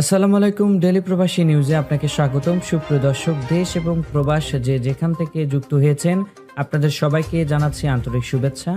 আসসালামু আলাইকুম ডেলি প্রবাসী নিউজে আপনাকে স্বাগতম। সুপ্রিয় দর্শক, দেশ এবং প্রবাস যে যেখান থেকে যুক্ত হয়েছেন, আপনাদের সবাইকে জানাচ্ছি আন্তরিক শুভেচ্ছা।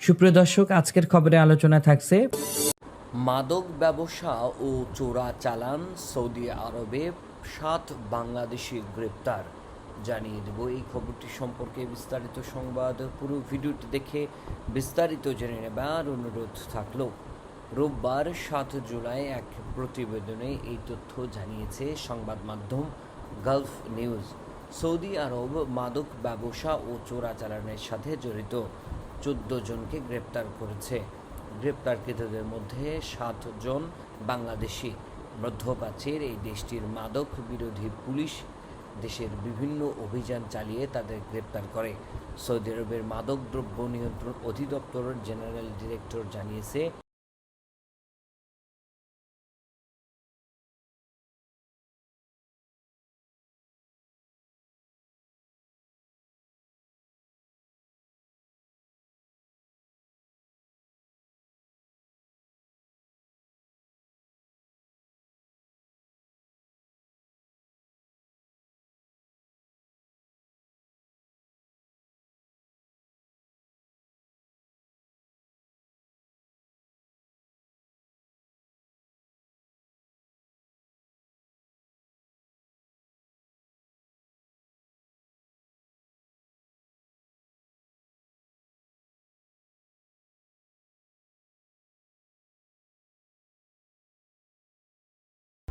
সুপ্রিয় দর্শক, আজকের খবরে আলোচনা থাকছে মাদক ব্যবসা ও চোরা চালান সৌদি আরবে সাত বাংলাদেশি গ্রেপ্তার। জানিয়ে দেব এই খবরটি সম্পর্কে বিস্তারিত সংবাদ। পুরো ভিডিওটি দেখে বিস্তারিত জেনে নেবার অনুরোধ থাকল। রোববার সাত জুলাই এক প্রতিবেদনে এই তথ্য জানিয়েছে সংবাদ মাধ্যম গালফ নিউজ। সৌদি আরব মাদক ব্যবসা ও চোরাচালানের সাথে জড়িত। চোদ্দ জনকে গ্রেপ্তার করেছে। গ্রেপ্তারকৃতদের মধ্যে সাতজন বাংলাদেশি। মধ্যপ্রাচ্যের এই দেশটির মাদক বিরোধী পুলিশ দেশের বিভিন্ন অভিযান চালিয়ে তাদের গ্রেপ্তার করে। সৌদি আরবের মাদক দ্রব্য নিয়ন্ত্রণ অধিদপ্তরের জেনারেল ডিরেক্টর জানিয়েছে